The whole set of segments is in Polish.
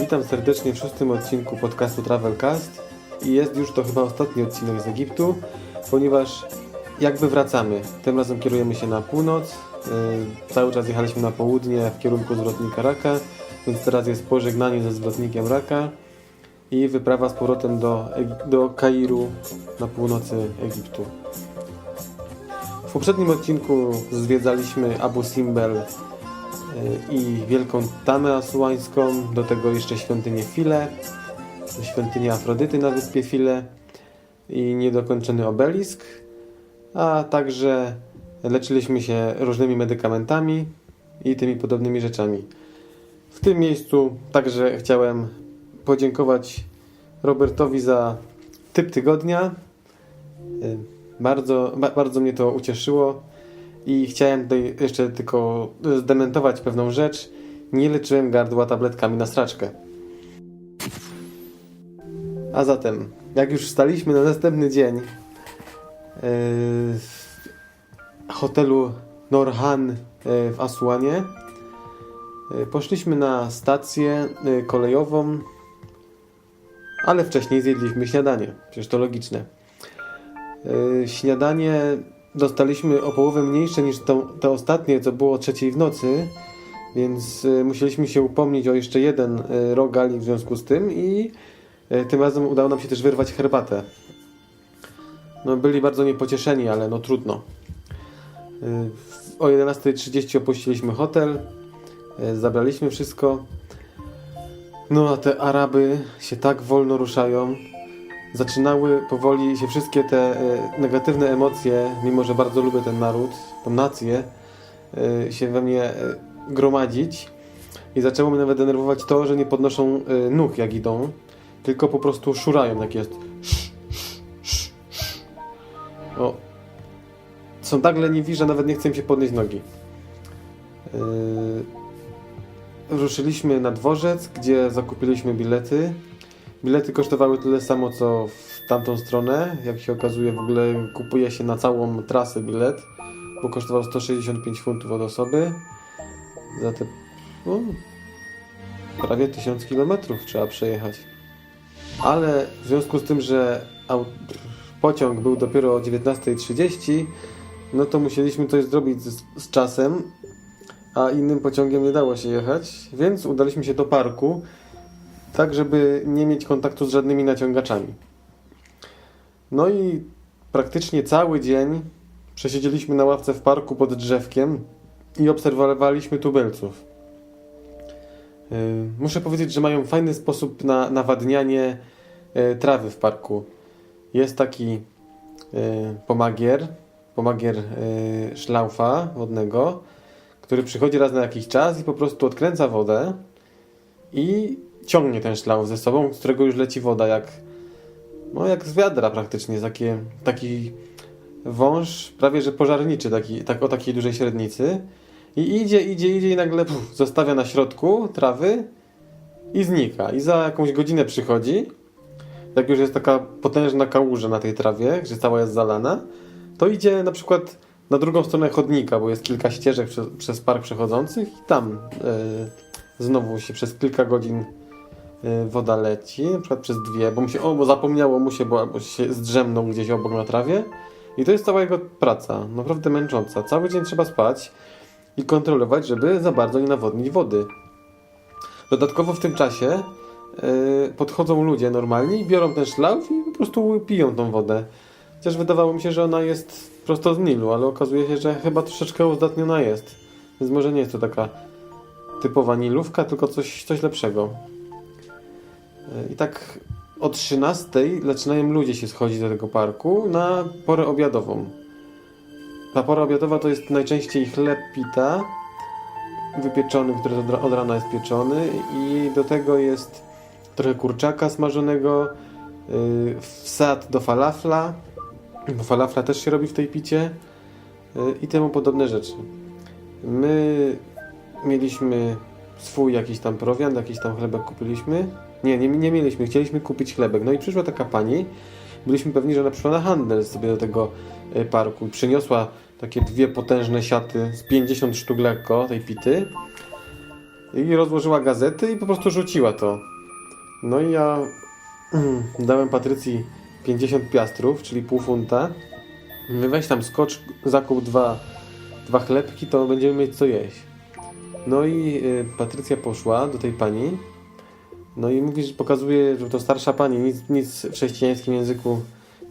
Witam serdecznie w szóstym odcinku podcastu Travelcast i jest już to chyba ostatni odcinek z Egiptu, ponieważ jakby wracamy. Tym razem kierujemy się na północ, yy, cały czas jechaliśmy na południe w kierunku zwrotnika Raka, więc teraz jest pożegnanie ze zwrotnikiem Raka i wyprawa z powrotem do, do Kairu na północy Egiptu. W poprzednim odcinku zwiedzaliśmy Abu Simbel y, i Wielką Tamę Asuańską, do tego jeszcze świątynię File, świątynię Afrodyty na wyspie File i niedokończony obelisk, a także leczyliśmy się różnymi medykamentami i tymi podobnymi rzeczami. W tym miejscu także chciałem podziękować Robertowi za typ tygodnia. Bardzo, ba- bardzo mnie to ucieszyło i chciałem tutaj jeszcze tylko zdementować pewną rzecz. Nie leczyłem gardła tabletkami na straczkę. A zatem, jak już wstaliśmy na następny dzień yy, w hotelu Norhan yy, w Asłanie, yy, poszliśmy na stację kolejową, ale wcześniej zjedliśmy śniadanie. Przecież to logiczne. Yy, śniadanie dostaliśmy o połowę mniejsze niż to, to ostatnie, co było o trzeciej w nocy, więc y, musieliśmy się upomnieć o jeszcze jeden y, rogali w związku z tym i y, tym razem udało nam się też wyrwać herbatę. No, byli bardzo niepocieszeni, ale no trudno. Y, o 11.30 opuściliśmy hotel, y, zabraliśmy wszystko. No a te Araby się tak wolno ruszają, zaczynały powoli się wszystkie te e, negatywne emocje, mimo że bardzo lubię ten naród, tą nację, e, się we mnie e, gromadzić. I zaczęło mnie nawet denerwować to, że nie podnoszą nóg jak idą, tylko po prostu szurają, jak jest. O. Są tak leniwi, że nawet nie chcę im się podnieść nogi. Ruszyliśmy na dworzec, gdzie zakupiliśmy bilety. Bilety kosztowały tyle samo co w tamtą stronę. Jak się okazuje, w ogóle kupuje się na całą trasę bilet, bo kosztował 165 funtów od osoby. Za te no, prawie 1000 km trzeba przejechać. Ale w związku z tym, że pociąg był dopiero o 19.30, no to musieliśmy coś zrobić z, z czasem, a innym pociągiem nie dało się jechać, więc udaliśmy się do parku, tak żeby nie mieć kontaktu z żadnymi naciągaczami. No i praktycznie cały dzień przesiedzieliśmy na ławce w parku pod drzewkiem i obserwowaliśmy tubylców. Yy, Muszę powiedzieć, że mają fajny sposób na nawadnianie yy, trawy w parku. Jest taki yy, pomagier, pomagier szlaufa wodnego, który przychodzi raz na jakiś czas i po prostu odkręca wodę i ciągnie ten szlauf ze sobą, z którego już leci woda jak no jak z wiadra praktycznie, takie, taki wąż prawie że pożarniczy, taki, tak, o takiej dużej średnicy i idzie, idzie, idzie i nagle puf, zostawia na środku trawy i znika. I za jakąś godzinę przychodzi, jak już jest taka potężna kałuża na tej trawie, że cała jest zalana, to idzie na przykład na drugą stronę chodnika, bo jest kilka ścieżek przez, przez park przechodzących i tam e, znowu się przez kilka godzin woda leci, na przykład przez dwie, bo mu się, o, bo zapomniało mu się, bo albo się zdrzemnął gdzieś obok na trawie i to jest cała jego praca, naprawdę męcząca. Cały dzień trzeba spać i kontrolować, żeby za bardzo nie nawodnić wody. Dodatkowo w tym czasie e, podchodzą ludzie normalni, biorą ten szlauf i po prostu piją tą wodę. Chociaż wydawało mi się, że ona jest prosto z Nilu, ale okazuje się, że chyba troszeczkę uzdatniona jest. Więc może nie jest to taka typowa Nilówka, tylko coś, coś lepszego. I tak o 13 zaczynają ludzie się schodzić do tego parku na porę obiadową. Ta pora obiadowa to jest najczęściej chleb pita, wypieczony, który od ra- od rana jest pieczony i do tego jest trochę kurczaka smażonego, yy, wsad do falafla, bo falafla też się robi w tej picie yy, i temu podobne rzeczy. My mieliśmy swój jakiś tam prowiant, jakiś tam chlebek kupiliśmy. Nie, nie, nie mieliśmy, chcieliśmy kupić chlebek. No i przyszła taka pani, byliśmy pewni, że ona przyszła na handel sobie do tego y, parku. Przyniosła takie dwie potężne siaty z 50 sztuk lekko tej pity i rozłożyła gazety i po prostu rzuciła to. No i ja dałem Patrycji 50 piastrów, czyli pół funta. Weź tam skocz, zakup dwa, dwa chlebki, to będziemy mieć co jeść. No i y, Patrycja poszła do tej pani. No i mówi, że pokazuje, że to starsza pani, nic, nic w chrześcijańskim języku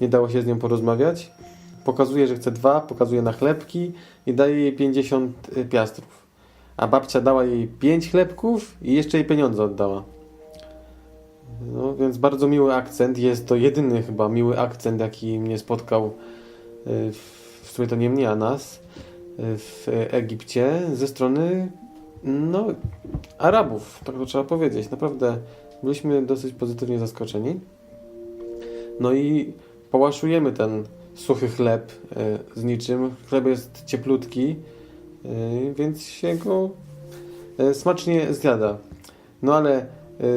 nie dało się z nią porozmawiać. Pokazuje, że chce dwa, pokazuje na chlebki i daje jej 50 piastrów. A babcia dała jej 5 chlebków i jeszcze jej pieniądze oddała. No więc bardzo miły akcent. Jest to jedyny chyba miły akcent, jaki mnie spotkał y, w, w sumie to nie mnie, a nas y, w Egipcie ze strony no, Arabów, tak to trzeba powiedzieć. Naprawdę byliśmy dosyć pozytywnie zaskoczeni. No i połaszujemy ten suchy chleb y, z niczym. Chleb jest cieplutki, y, więc się go y, smacznie zjada. No ale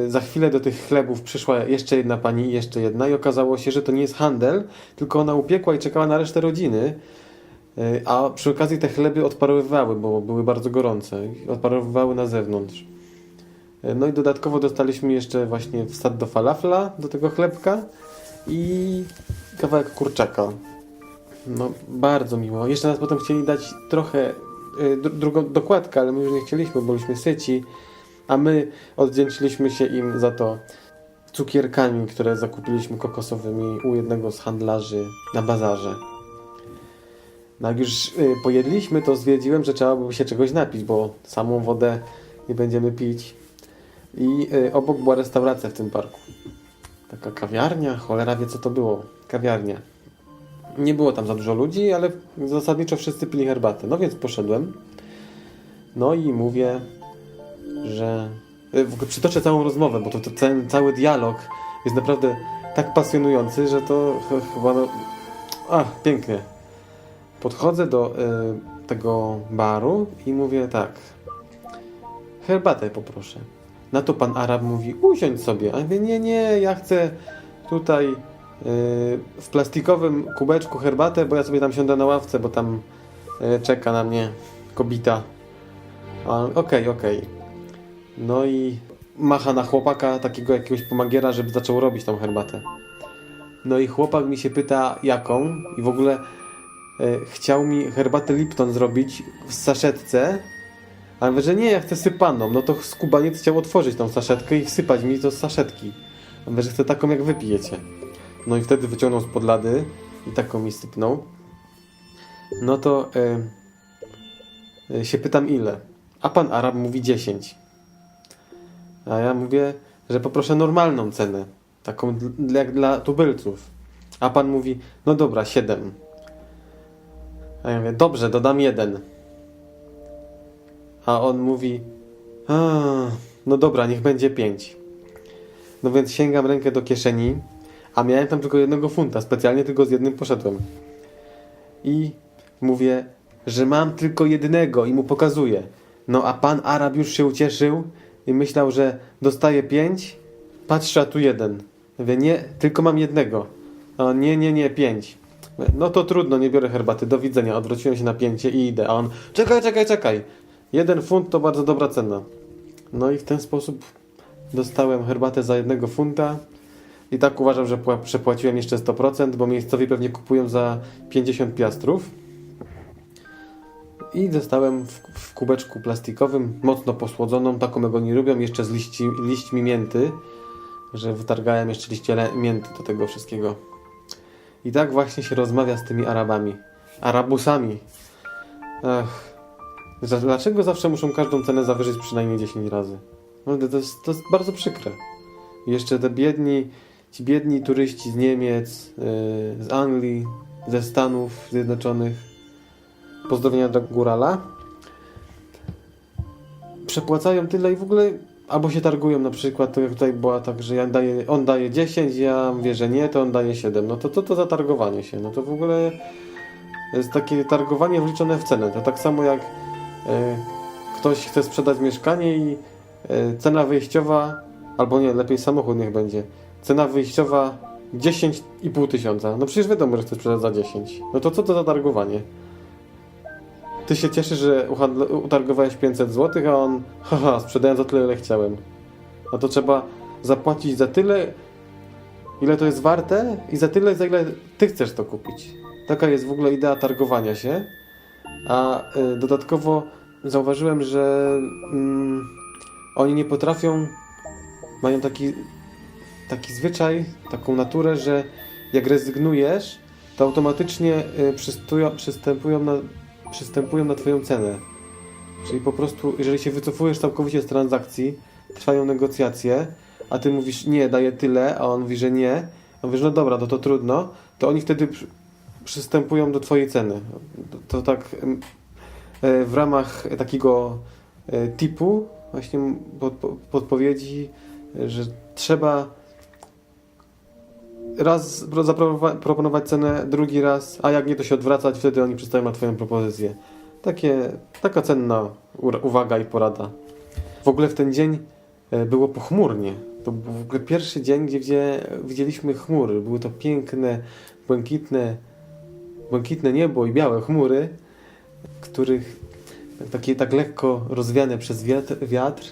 za chwilę do tych chlebów przyszła jeszcze jedna pani, jeszcze jedna i okazało się, że to nie jest handel, tylko ona upiekła i czekała na resztę rodziny. Y, A przy okazji te chleby odparowywały, bo były bardzo gorące. Odparowywały na zewnątrz. Y, No i dodatkowo dostaliśmy jeszcze właśnie wsad do falafla, do tego chlebka i kawałek kurczaka. No, bardzo miło. Jeszcze nas potem chcieli dać trochę, dru- drugą dokładkę, ale my już nie chcieliśmy, bo byliśmy syci. A my odwdzięczyliśmy się im za to cukierkami, które zakupiliśmy kokosowymi u jednego z handlarzy na bazarze. No jak już y, pojedliśmy, to stwierdziłem, że trzeba by się czegoś napić, bo samą wodę nie będziemy pić. I y, obok była restauracja w tym parku. Taka kawiarnia, cholera wie co to było. Kawiarnia. Nie było tam za dużo ludzi, ale zasadniczo wszyscy pili herbatę. No więc poszedłem. No i mówię, że. y, W ogóle przytoczę całą rozmowę, bo to, to ten cały dialog jest naprawdę tak pasjonujący, że to ch- chyba. No... A, pięknie. Podchodzę do y, tego baru i mówię tak. Herbatę poproszę. Na to pan Arab mówi, usiądź sobie. A ja mówię, nie, nie, ja chcę tutaj y, w plastikowym kubeczku herbatę, bo ja sobie tam siądę na ławce, bo tam y, czeka na mnie kobita. Okej, okej. No i macha na chłopaka, takiego jakiegoś pomagiera, żeby zaczął robić tą herbatę. No i chłopak mi się pyta, jaką, i w ogóle chciał mi herbatę Lipton zrobić w saszetce, a ja mówię, że nie, ja chcę sypaną. No to skubaniec chciał otworzyć tą saszetkę i wsypać mi to z saszetki. Ja mówię, że chcę taką, jak wy pijecie. No i wtedy wyciągnął spod lady i taką mi sypnął. No to e, e, się pytam ile. A pan Arab mówi 10. A ja mówię, że poproszę normalną cenę. Taką jak dla tubylców. A pan mówi, no dobra, 7. A ja mówię, dobrze, dodam jeden. A on mówi, a, no dobra, niech będzie 5. No więc sięgam rękę do kieszeni, a miałem tam tylko jednego funta, specjalnie tylko z jednym poszedłem. I mówię, że mam tylko jednego i mu pokazuję. No a pan Arab już się ucieszył i myślał, że dostaje pięć. Patrzę, a tu jeden. Mówię, nie, tylko mam jednego. A on, nie, nie, nie, pięć. No to trudno, nie biorę herbaty, do widzenia. Odwróciłem się na pięcie i idę. A on, czekaj, czekaj, czekaj. Jeden funt to bardzo dobra cena. No i w ten sposób dostałem herbatę za jednego funta. I tak uważam, że pła- przepłaciłem jeszcze 100%, bo miejscowi pewnie kupują za 50 piastrów. I dostałem w, w kubeczku plastikowym, mocno posłodzoną, taką jak oni lubią, jeszcze z liści, liśćmi mięty, że wytargałem jeszcze liście mięty do tego wszystkiego. I tak właśnie się rozmawia z tymi Arabami. Arabusami. Za- Dlaczego zawsze muszą każdą cenę zawyżyć przynajmniej 10 razy? No, to, jest, to jest bardzo przykre. I jeszcze te biedni, ci biedni turyści z Niemiec, yy, z Anglii, ze Stanów Zjednoczonych, pozdrowienia dla górala, przepłacają tyle i w ogóle albo się targują na przykład, to jak tutaj była tak, że ja daję, on daje 10, ja mówię, że nie, to on daje 7. No to co to, to za targowanie się? No to w ogóle jest takie targowanie wliczone w cenę. To tak samo jak e, ktoś chce sprzedać mieszkanie i e, cena wyjściowa, albo nie, lepiej samochód niech będzie. Cena wyjściowa 10,5 tysiąca. No przecież wiadomo, że chce sprzedać za 10. No to co to za targowanie? Ty się cieszysz, że utargowałeś 500 zł, a on, haha, sprzedałem za tyle, ile chciałem. No to trzeba zapłacić za tyle, ile to jest warte i za tyle, za ile ty chcesz to kupić. Taka jest w ogóle idea targowania się. A y, dodatkowo zauważyłem, że mm, oni nie potrafią, mają taki, taki zwyczaj, taką naturę, że jak rezygnujesz, to automatycznie y, przystępują, na, przystępują na Twoją cenę. Czyli po prostu, jeżeli się wycofujesz całkowicie z transakcji, trwają negocjacje, a Ty mówisz nie, daję tyle, a on mówi, że nie, a mówisz, no dobra, no to trudno, to oni wtedy przy, przystępują do Twojej ceny. To, to tak e, w ramach takiego e, tipu, właśnie podpo- podpowiedzi, e, że trzeba raz zaproponowa- proponować cenę, drugi raz, a jak nie, to się odwracać, wtedy oni przystają na Twoją propozycję. Takie, taka cenna uwaga i porada. W ogóle w ten dzień e, było pochmurnie. To był w ogóle pierwszy dzień, gdzie, widzieliśmy chmury. Były to piękne, błękitne, błękitne niebo i białe chmury, których tak- takie tak lekko rozwiane przez wiatr, wiatr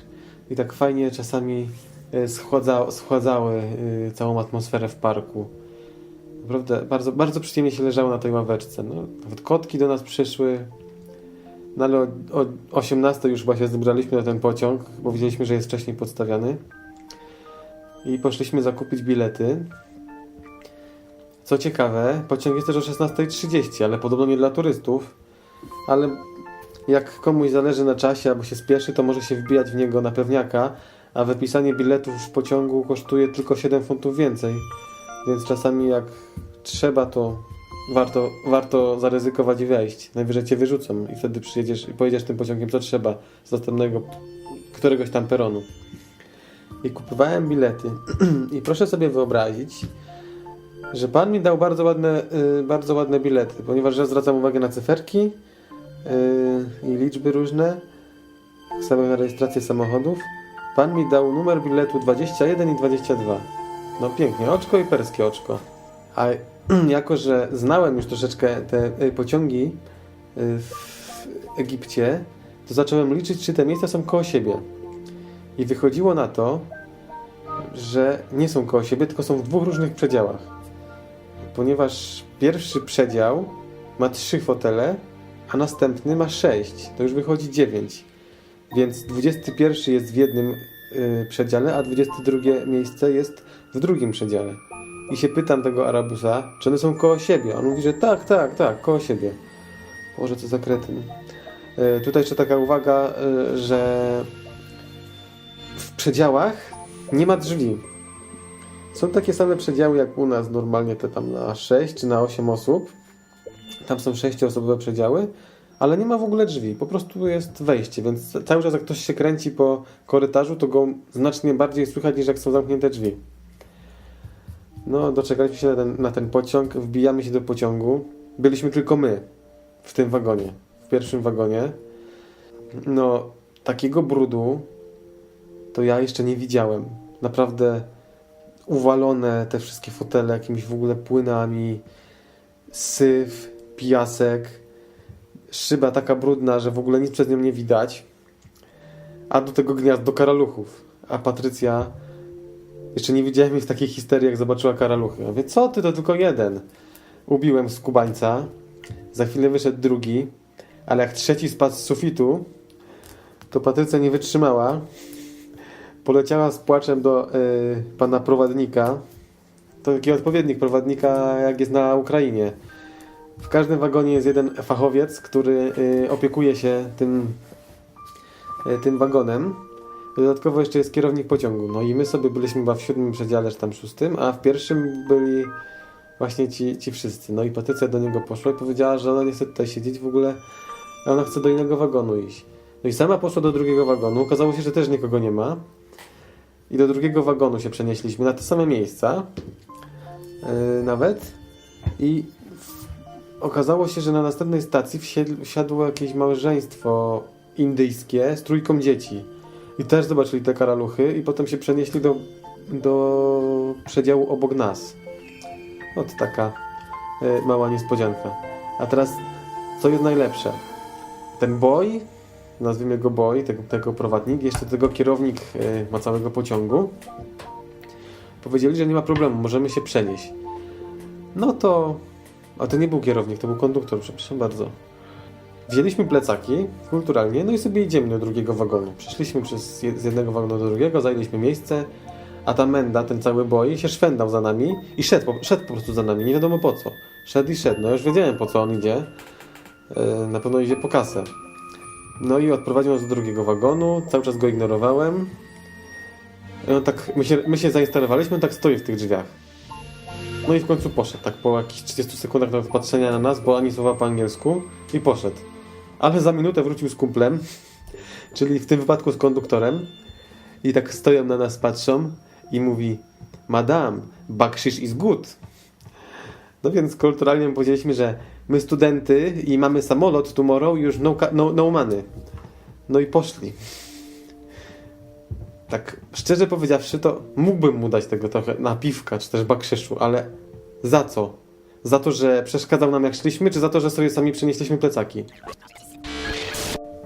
i tak fajnie czasami schładza, schładzały e, całą atmosferę w parku. Naprawdę bardzo, bardzo przyjemnie się leżało na tej ławeczce. No, nawet kotki do nas przyszły. No ale o, o 18 już chyba się zbraliśmy na ten pociąg, bo widzieliśmy, że jest wcześniej podstawiany. I poszliśmy zakupić bilety. Co ciekawe, pociąg jest też o 16.30, ale podobno nie dla turystów. Ale jak komuś zależy na czasie albo się spieszy, to może się wbijać w niego na pewniaka, a wypisanie biletów w pociągu kosztuje tylko 7 funtów więcej. Więc czasami jak trzeba, to warto, warto zaryzykować i wejść. Najwyżej cię wyrzucą i wtedy przyjedziesz i pojedziesz tym pociągiem co trzeba z następnego któregoś tam peronu. I kupowałem bilety i proszę sobie wyobrazić, że pan mi dał bardzo ładne, y, bardzo ładne bilety, ponieważ ja zwracam uwagę na cyferki y, i liczby różne, na rejestrację samochodów. Pan mi dał numer biletu 21 i 22. No pięknie, oczko i perskie oczko. A jako, że znałem już troszeczkę te y, pociągi y, w Egipcie, to zacząłem liczyć, czy te miejsca są koło siebie. I wychodziło na to, że nie są koło siebie, tylko są w dwóch różnych przedziałach. Ponieważ pierwszy przedział ma trzy fotele, a następny ma sześć. To już wychodzi dziewięć. Więc 21 jest w jednym y, przedziale, a 22 miejsce jest w drugim przedziale. I się pytam tego Arabusa, czy one są koło siebie. On mówi, że tak, tak, tak, koło siebie. Boże, co za kretyn. Y, tutaj jeszcze taka uwaga, y, że w przedziałach nie ma drzwi. Są takie same przedziały jak u nas, normalnie te tam na 6 czy na 8 osób. Tam są sześcioosobowe przedziały, ale nie ma w ogóle drzwi. Po prostu jest wejście, więc cały czas jak ktoś się kręci po korytarzu, to go znacznie bardziej słychać niż jak są zamknięte drzwi. No, doczekaliśmy się na ten, na ten pociąg, wbijamy się do pociągu. Byliśmy tylko my w tym wagonie, w pierwszym wagonie. No, takiego brudu to ja jeszcze nie widziałem. Naprawdę uwalone te wszystkie fotele jakimiś w ogóle płynami, syf, piasek, szyba taka brudna, że w ogóle nic przez nią nie widać. A do tego gniazdo karaluchów. A Patrycja jeszcze nie widziałem jej w takiej histerii, jak zobaczyła karaluchy. Ja mówię, co ty, to tylko jeden. Ubiłem z kubańca. Za chwilę wyszedł drugi. Ale jak trzeci spadł z sufitu, to Patrycja nie wytrzymała. Poleciała z płaczem do y, pana prowadnika. To taki odpowiednik prowadnika, jak jest na Ukrainie. W każdym wagonie jest jeden fachowiec, który y, opiekuje się tym, y, tym wagonem. Dodatkowo jeszcze jest kierownik pociągu. No i my sobie byliśmy chyba w siódmym przedziale, czy tam szóstym, a w pierwszym byli właśnie ci, ci wszyscy. No i Patrycja do niego poszła i powiedziała, że ona nie chce tutaj siedzieć w ogóle, a ona chce do innego wagonu iść. No i sama poszła do drugiego wagonu. Okazało się, że też nikogo nie ma. I do drugiego wagonu się przenieśliśmy na te same miejsca. Yy, nawet. I okazało się, że na następnej stacji wsiadło jakieś małżeństwo indyjskie z trójką dzieci. I też zobaczyli te karaluchy i potem się przenieśli do, do przedziału obok nas. Ot taka y, mała niespodzianka. A teraz, co jest najlepsze? ten boy, nazwijmy go boy, tego, tego prowadnik, jeszcze tego kierownik e, ma całego pociągu, powiedzieli, że nie ma problemu, możemy się przenieść. No to, a to nie był kierownik, to był konduktor, przepraszam bardzo. Wzięliśmy plecaki kulturalnie, no i sobie idziemy do drugiego wagonu. Przeszliśmy przez z jednego wagonu do drugiego, zajęliśmy miejsce, a ta menda, ten cały boi, się szwendał za nami i szedł, po- szedł po prostu za nami, nie wiadomo po co. Szedł i szedł, no już wiedziałem po co on idzie. E, Na pewno idzie po kasę. No i odprowadził nas do drugiego wagonu, cały czas go ignorowałem. On tak, my się, my się zainstalowaliśmy, on tak stoi w tych drzwiach. No i w końcu poszedł, tak po jakichś 30 sekundach nawet patrzenia na nas, bo ani słowa po angielsku i poszedł. Ale za minutę wrócił z kumplem, czyli w tym wypadku z konduktorem i tak stoją na nas, patrzą i mówi Madame, bakszysz is good. No więc kulturalnie powiedzieliśmy, że my studenty i mamy samolot tomorrow, już no, no, no money. No i poszli. Tak szczerze powiedziawszy, to mógłbym mu dać tego trochę napiwka, czy też bakrzyszu, ale za co? Za to, że przeszkadzał nam jak szliśmy, czy za to, że sobie sami przynieśliśmy plecaki?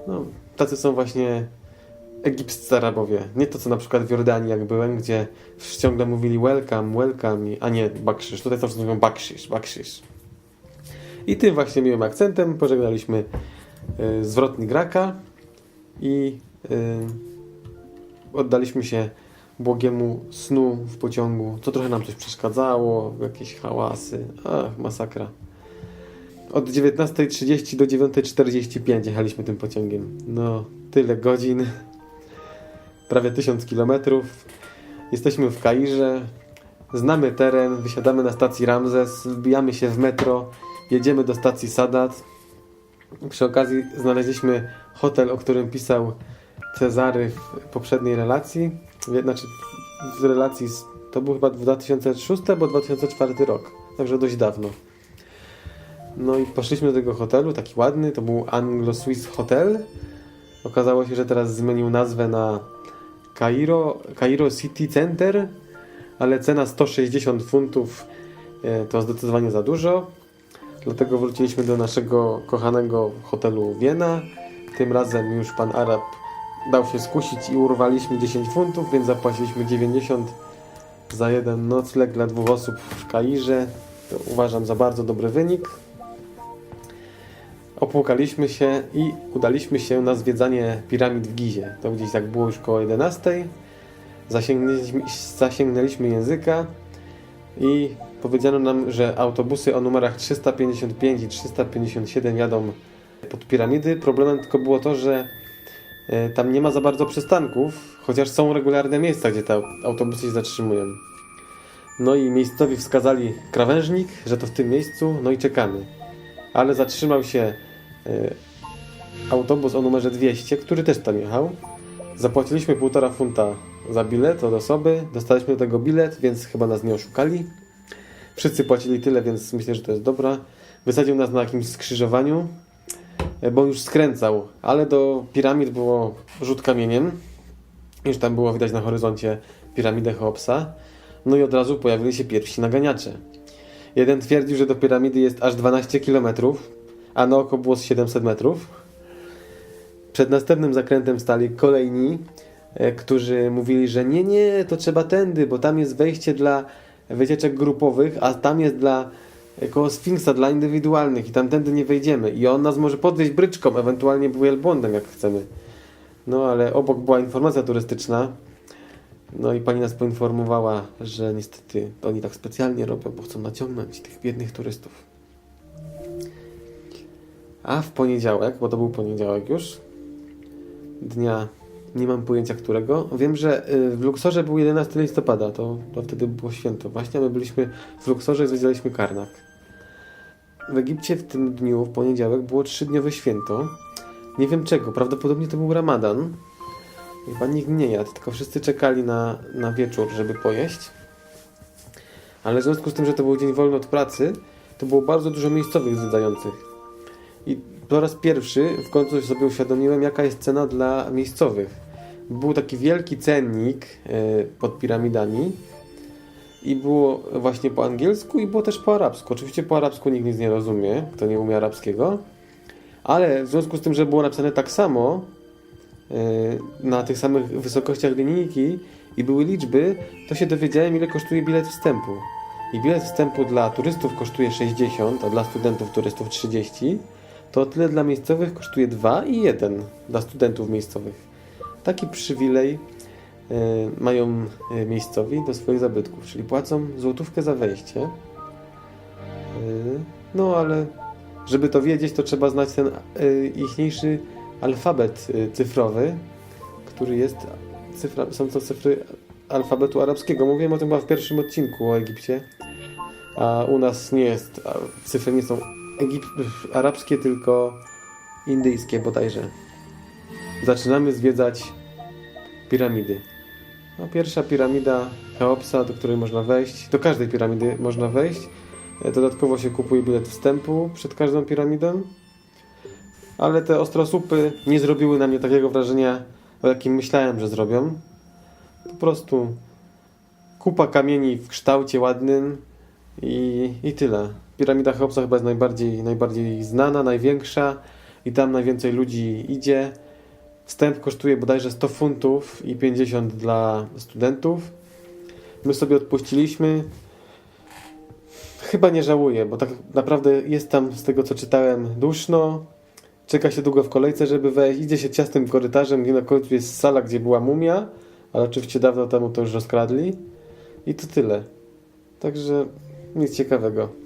No, tacy są właśnie egipscy Arabowie. Nie to, co na przykład w Jordanii, jak byłem, gdzie ciągle mówili welcome, welcome, a nie bakszysz. Tutaj czas mówią bakszysz, bakszysz. I tym właśnie miłym akcentem pożegnaliśmy y, zwrotnik raka i y, oddaliśmy się błogiemu snu w pociągu, co trochę nam coś przeszkadzało, jakieś hałasy. Ach, masakra. Od 19.30 do 9.45 jechaliśmy tym pociągiem. No, tyle godzin. Prawie 1000 kilometrów. Jesteśmy w Kairze. Znamy teren, wysiadamy na stacji Ramzes, wbijamy się w metro, jedziemy do stacji Sadat. Przy okazji znaleźliśmy hotel, o którym pisał Cezary w poprzedniej relacji. Znaczy w relacji z, to był chyba 2006 albo 2004 rok, także dość dawno. No i poszliśmy do tego hotelu, taki ładny, to był Anglo-Swiss Hotel. Okazało się, że teraz zmienił nazwę na Cairo, Cairo City Center, ale cena 160 funtów e, to zdecydowanie za dużo. Dlatego wróciliśmy do naszego kochanego hotelu Wiena. Tym razem już pan Arab dał się skusić i urwaliśmy 10 funtów, więc zapłaciliśmy 90 za jeden nocleg dla dwóch osób w Kairze. To uważam za bardzo dobry wynik. Opłukaliśmy się i udaliśmy się na zwiedzanie piramid w Gizie. To gdzieś tak było już koło 11. Zasięgnęliśmy, zasięgnęliśmy języka i powiedziano nam, że autobusy o numerach 355 i 357 jadą pod piramidy. Problemem tylko było to, że tam nie ma za bardzo przystanków, chociaż są regularne miejsca, gdzie te autobusy się zatrzymują. No i miejscowi wskazali krawężnik, że to w tym miejscu, no i czekamy. Ale zatrzymał się e, autobus o numerze 200, który też tam jechał. Zapłaciliśmy 1,5 funta za bilet od osoby, dostaliśmy do tego bilet, więc chyba nas nie oszukali. Wszyscy płacili tyle, więc myślę, że to jest dobra. Wysadził nas na jakimś skrzyżowaniu, e, bo już skręcał, ale do piramid było rzut kamieniem. Już tam było widać na horyzoncie piramidę Cheopsa. No i od razu pojawili się pierwsi naganiacze. Jeden twierdził, że do piramidy jest aż 12 km, a na oko było z 700 metrów. Przed następnym zakrętem stali kolejni, e, którzy mówili, że nie, nie, to trzeba tędy, bo tam jest wejście dla wycieczek grupowych, a tam jest dla e, koło Sfinksa, dla indywidualnych i tamtędy nie wejdziemy. I on nas może podwieźć bryczką, ewentualnie wielbłądem, jak chcemy. No ale obok była informacja turystyczna. No i pani nas poinformowała, że niestety to oni tak specjalnie robią, bo chcą naciągnąć tych biednych turystów. A w poniedziałek, bo to był poniedziałek już, dnia nie mam pojęcia którego. Wiem, że y, w Luksorze był 11 listopada, to, to wtedy było święto. Właśnie my byliśmy w Luksorze i zwiedziliśmy Karnak. W Egipcie w tym dniu, w poniedziałek, było trzydniowe święto. Nie wiem czego, prawdopodobnie to był Ramadan. Chyba nikt nie jadł, tylko wszyscy czekali na, na wieczór, żeby pojeść. Ale w związku z tym, że to był dzień wolny od pracy, to było bardzo dużo miejscowych zwiedzających. I po raz pierwszy w końcu sobie uświadomiłem, jaka jest cena dla miejscowych. Był taki wielki cennik e, pod piramidami i było właśnie po angielsku i było też po arabsku. Oczywiście po arabsku nikt nic nie rozumie, kto nie umie arabskiego, Ale w związku z tym, że było napisane tak samo, yy, na tych samych wysokościach linijki i były liczby, to się dowiedziałem, ile kosztuje bilet wstępu. I bilet wstępu dla turystów kosztuje 60, a dla studentów turystów 30. To tyle dla miejscowych kosztuje 2 i 1 dla studentów miejscowych. Taki przywilej yy, mają yy, miejscowi do swoich zabytków, czyli płacą złotówkę za wejście. Yy, no ale żeby to wiedzieć, to trzeba znać ten yy, ichniejszy alfabet cyfrowy, który jest cyfra, są to cyfry alfabetu arabskiego. Mówiłem o tym chyba w pierwszym odcinku o Egipcie. A u nas nie jest, cyfry nie są Egip arabskie, tylko indyjskie bodajże. Zaczynamy zwiedzać piramidy. No, pierwsza piramida Cheopsa, do której można wejść. Do każdej piramidy można wejść. E, Dodatkowo się kupuje bilet wstępu przed każdą piramidą. Ale te ostrosupy nie zrobiły na mnie takiego wrażenia, o jakim myślałem, że zrobią. Po prostu kupa kamieni w kształcie ładnym i, i tyle. Piramida Cheopsa chyba jest najbardziej, najbardziej znana, największa i tam najwięcej ludzi idzie. Wstęp kosztuje bodajże 100 funtów i 50 dla studentów. My sobie odpuściliśmy. Chyba nie żałuję, bo tak naprawdę jest tam, z tego co czytałem, duszno. Czeka się długo w kolejce, żeby wejść. Idzie się ciasnym korytarzem, gdzie na końcu jest sala, gdzie była mumia, ale oczywiście dawno temu to już rozkradli. I to tyle. Także nic ciekawego.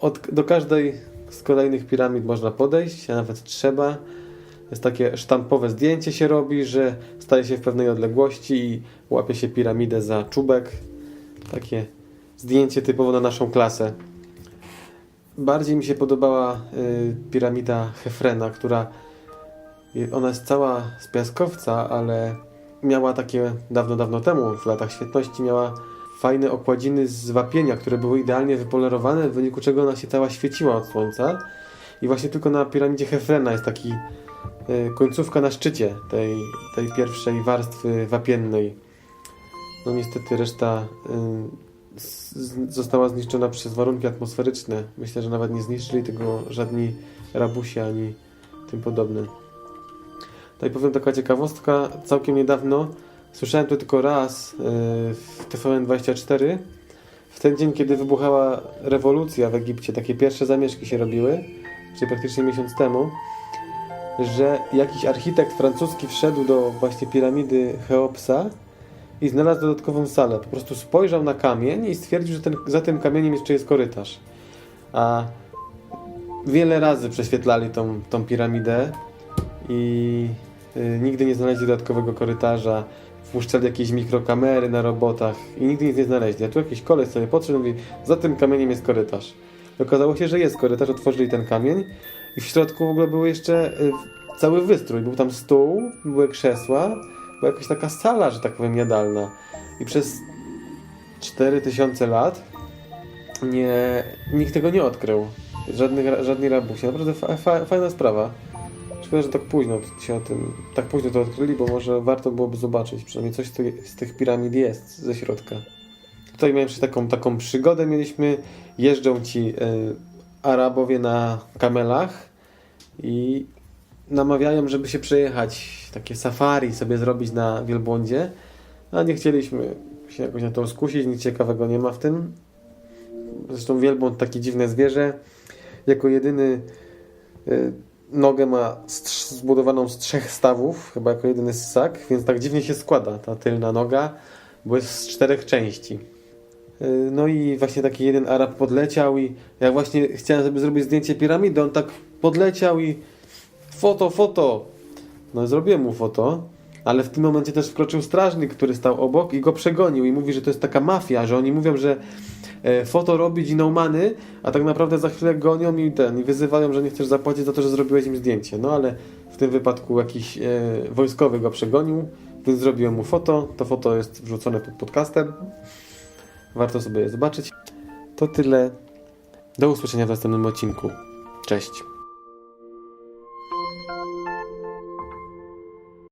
Od, do każdej z kolejnych piramid można podejść, a nawet trzeba. Jest takie sztampowe zdjęcie się robi, że staje się w pewnej odległości i łapie się piramidę za czubek. Takie zdjęcie typowo na naszą klasę. Bardziej mi się podobała y, piramida Hefrena, która ona jest cała z piaskowca, ale miała takie dawno, dawno temu, w latach świetności, miała fajne okładziny z wapienia, które były idealnie wypolerowane, w wyniku czego ona się cała świeciła od słońca. I właśnie tylko na piramidzie Hefrena jest taki y, końcówka na szczycie tej, tej pierwszej warstwy wapiennej. No niestety reszta y, z, została zniszczona przez warunki atmosferyczne. Myślę, że nawet nie zniszczyli tego żadni rabusi ani tym podobne. Tutaj powiem taka ciekawostka. Całkiem niedawno słyszałem to tylko raz yy, w TVN24. W ten dzień, kiedy wybuchała rewolucja w Egipcie, takie pierwsze zamieszki się robiły, czyli praktycznie miesiąc temu, że jakiś architekt francuski wszedł do właśnie piramidy Cheopsa i znalazł dodatkową salę. Po prostu spojrzał na kamień i stwierdził, że ten, za tym kamieniem jeszcze jest korytarz. A wiele razy prześwietlali tą, tą piramidę i y, nigdy nie znaleźli dodatkowego korytarza. Wpuszczali jakieś mikrokamery na robotach i nigdy nic nie znaleźli. A tu jakiś koleś sobie podszedł i mówi, za tym kamieniem jest korytarz. I okazało się, że jest korytarz, otworzyli ten kamień i w środku w ogóle był jeszcze y, cały wystrój. Był tam stół, były krzesła, była jakaś taka sala, że tak powiem, jadalna. I przez 4000 lat nie, nikt tego nie odkrył. Żadnych, żadnej rabusi. Naprawdę fa, fa, fajna sprawa. Szkoda, że tak późno się o tym, tak późno to odkryli, bo może warto byłoby zobaczyć. Przynajmniej coś z tych, piramid jest ze środka. Tutaj miałem jeszcze taką, taką przygodę. Mieliśmy, jeżdżą ci y, Arabowie na kamelach i namawiają, żeby się przejechać, takie safari sobie zrobić na wielbłądzie, a nie chcieliśmy się jakoś na to skusić, nic ciekawego nie ma w tym. Zresztą wielbłąd takie dziwne zwierzę, jako jedyny y, nogę ma zbudowaną z trzech stawów, chyba jako jedyny ssak, więc tak dziwnie się składa ta tylna noga, bo jest z czterech części. Y, No i właśnie taki jeden Arab podleciał i ja właśnie chciałem sobie zrobić zdjęcie piramidy, on tak podleciał i foto, foto. No zrobiłem mu foto, ale w tym momencie też wkroczył strażnik, który stał obok i go przegonił i mówi, że to jest taka mafia, że oni mówią, że foto robić i no money, a tak naprawdę za chwilę gonią i ten, i wyzywają, że nie chcesz zapłacić za to, że zrobiłeś im zdjęcie. No ale w tym wypadku jakiś e, wojskowy go przegonił, więc zrobiłem mu foto. To foto jest wrzucone pod podcastem. Warto sobie je zobaczyć. To tyle. Do usłyszenia w następnym odcinku. Cześć.